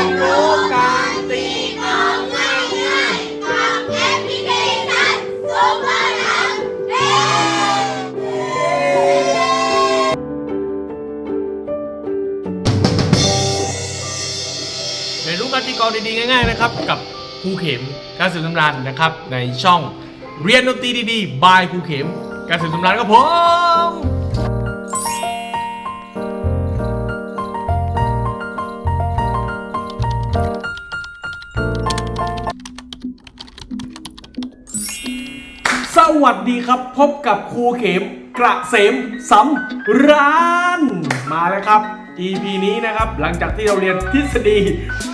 ความรู้การตีกองง่ายง่ายของแอปพลิเชันซุร์ลังเล่นรู้การตีกองดีๆง่ายๆนะครับ กับครูเข็มการสืบตำรานนะครับ ในช่องเรียนดนตรีดีๆ บายครูเข็มการสืบตำรานกับผม วัสดีครับพบกับครูเข็มกระเสมสำราญมาแล้วครับ EP นี้นะครับหลังจากที่เราเรียนทฤษฎี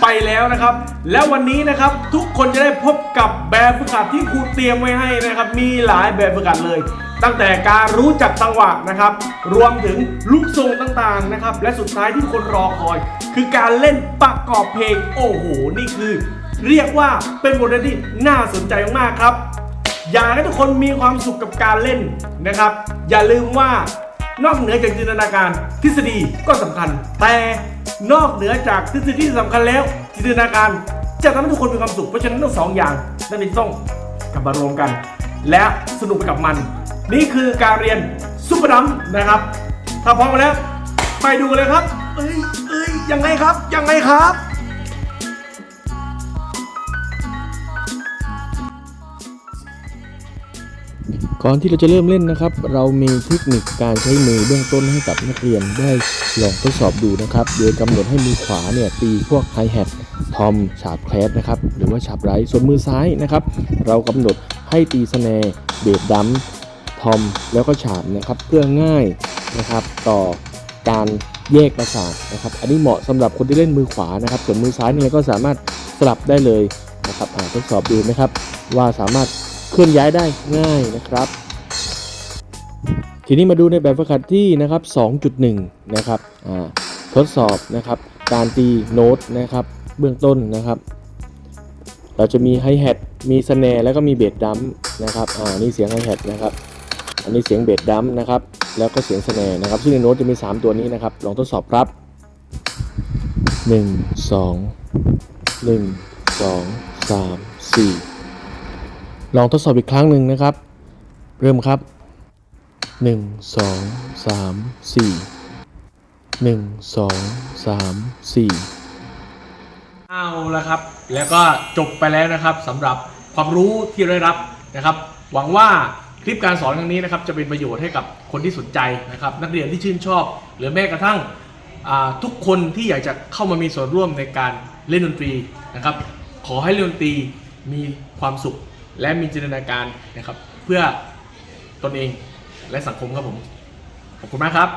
ไปแล้วนะครับ แล้ววันนี้นะครับทุกคนจะได้พบกับแบบฝึกหัดที่ครูเตรียมไว้ให้นะครับ มีหลายแบบฝึกหัดเลย ตั้งแต่การรู้จักจังหวะนะครับ รวมถึงลูกทรงต่างๆนะครับ และสุดท้ายที่คนรอคอย คือการเล่นประกอบเพลงโอ้โหนี่คือ เรียกว่าเป็นบทเรียนที่น่าสนใจมากครับ อยากให้ทุกคนมีความสุขกับการเล่นนะครับ อย่าลืมว่านอกเหนือจากจินตนาการทฤษฎีก็สำคัญ แต่นอกเหนือจากทฤษฎีที่สำคัญแล้ว จินตนาการจะทำให้ทุกคนมีความสุข เพราะฉะนั้นทั้งสองอย่างนั่นเองต้องกลับมารวมกัน และสนุกไปกับมัน นี่คือการเรียนซุปเปอร์ดัมนะครับ ถ้าพร้อมแล้ว ไปดูเลยครับ เอ้ยเอ้ยยังไงครับ ยังไงครับ ก่อนที่เราจะเริ่มเล่นนะครับ เรามีเทคนิคการใช้มือเบื้องต้นให้กับนักเรียนได้ลองทดสอบดูนะครับ โดยกำหนดให้มือขวาเนี่ยตีพวกไฮแฮททอมฉาบแคลสนะครับหรือว่าฉาบไรส่วนมือซ้ายนะครับ เรากำหนดให้ตีสแนร์เบสดัมทอมแล้วก็ฉาบนะครับเพื่อง่ายนะครับต่อการแยกประสาทนะครับ อันนี้เหมาะสำหรับคนที่เล่นมือขวานะครับ ส่วนมือซ้ายเนี่ยก็สามารถสลับได้เลยนะครับอ่าทดสอบดูนะครับว่าสามารถ เคลื่อนย้ายได้ง่ายนะครับ ทีนี้มาดูในแบบฝึกหัดที่นะครับ 2.1 นะครับทดสอบนะครับการตีโน้ตนะครับเบื้องต้นนะครับ เราจะมีไฮแฮทมีสแนร์แล้วก็มีเบสดัมนะครับอ่านี่เสียงไฮแฮทนะครับอันนี้เสียงเบสดัมนะครับแล้วก็เสียงสแนร์นะครับซึ่งในโน้ตจะมี 3 ตัวนี้นะครับ ลองทดสอบครับ 1 2 1 2 3 4 ลองทดสอบอีกครั้งหนึ่งนะครับ เริ่มครับหนึ่งสองสามสี่หนึ่งสองสามสี่เอาละครับ แล้วก็จบไปแล้วนะครับสำหรับความรู้ที่ได้รับนะครับ หวังว่าคลิปการสอนครั้งนี้นะครับจะเป็นประโยชน์ให้กับคนที่สนใจนะครับ นักเรียนที่ชื่นชอบ หรือแม้กระทั่งทุกคนที่อยากจะเข้ามามีส่วนร่วมในการเล่นดนตรีนะครับ ขอให้เล่นดนตรีมีความสุข และมีจินตนาการนะครับ เพื่อตนเองและสังคมครับผม ขอบคุณมากครับ